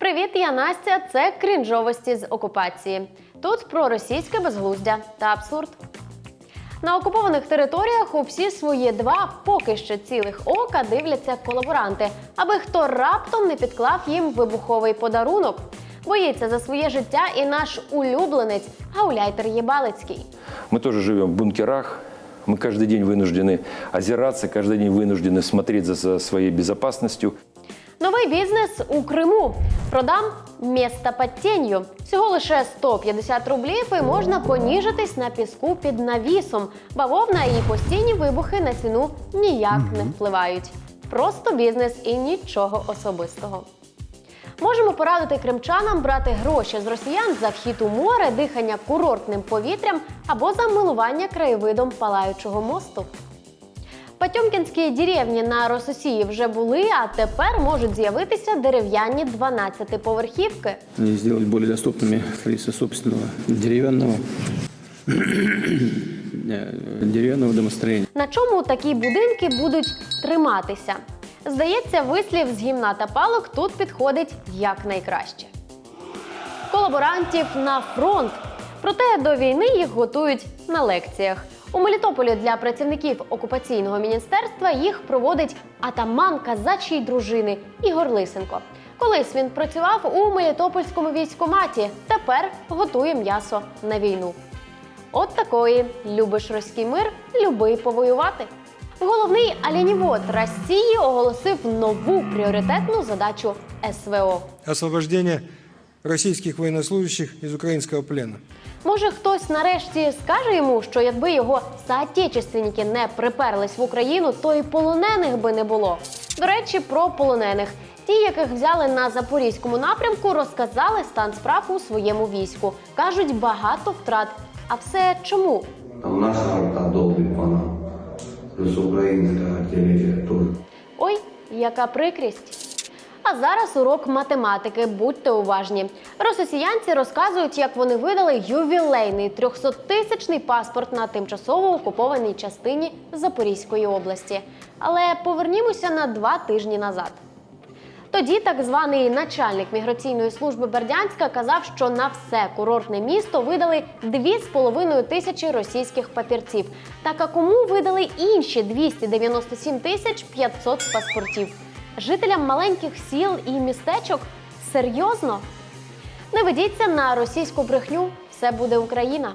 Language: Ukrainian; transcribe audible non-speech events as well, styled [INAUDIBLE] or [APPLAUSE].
Привіт, я Настя. Це крінжовості з окупації. Тут про російське безглуздя та абсурд. На окупованих територіях у всі свої два поки що цілих ока дивляться колаборанти, аби хто раптом не підклав їм вибуховий подарунок. Боїться за своє життя і наш улюбленець гауляйтер Єбалицький. Мы тоже живем в бункерах. Мы каждый день вынуждены озираться, каждый день вынуждены смотреть за- за своей безопасностью. Новий бізнес у Криму. Продам місто під тінню. Всього лише 150 рублів і можна поніжитись на піску під навісом. Бавовна і постійні вибухи на ціну ніяк не впливають. Просто бізнес і нічого особистого. Можемо порадити кримчанам брати гроші з росіян за вхід у море, дихання курортним повітрям або за милування краєвидом палаючого мосту. Потьомкінські деревні на Рососії вже були, а тепер можуть з'явитися дерев'яні 12-поверхівки. и сделать более доступными количество собственного деревянного э, [CLEARS THROAT] деревянного домостроения. На чому такі будинки будуть триматися? Здається, вислів з гімна та палок тут підходить якнайкраще. Колаборантів на фронт. Проте до війни їх готують на лекціях. У Мелітополі для працівників окупаційного міністерства їх проводить атаман казачої дружини Ігор Лисенко. Колись він працював у Мелітопольському військкоматі, тепер готує м'ясо на війну. От такої любиш руський мир, люби повоювати. Головний алянівод Росії оголосив нову пріоритетну задачу СВО. освобождение российских военнослужащих из украинского плена. Може, хтось нарешті скаже йому, що якби його соотечественники не приперлись в Україну, то і полонених би не було. До речі, про полонених. Ті, яких взяли на запорізькому напрямку, розказали стан справ у своєму війську. кажуть, багато втрат. А все чому? Там наша арта долбит по нам. Плюс украинская артиллерия тоже. Ой, яка прикрість. А зараз урок математики. Будьте уважні. Рососіянці розказують, як вони видали ювілейний 300-тисячний паспорт на тимчасово окупованій частині Запорізької області. Але повернімося на два тижні назад. Тоді так званий начальник міграційної служби Бердянська казав, що на все курортне місто видали 2,5 тисячі російських папірців. Так а кому видали інші 297 тисяч 500 паспортів? Жителям маленьких сіл і містечок? Серйозно? Не ведіться на російську брехню, все буде Україна.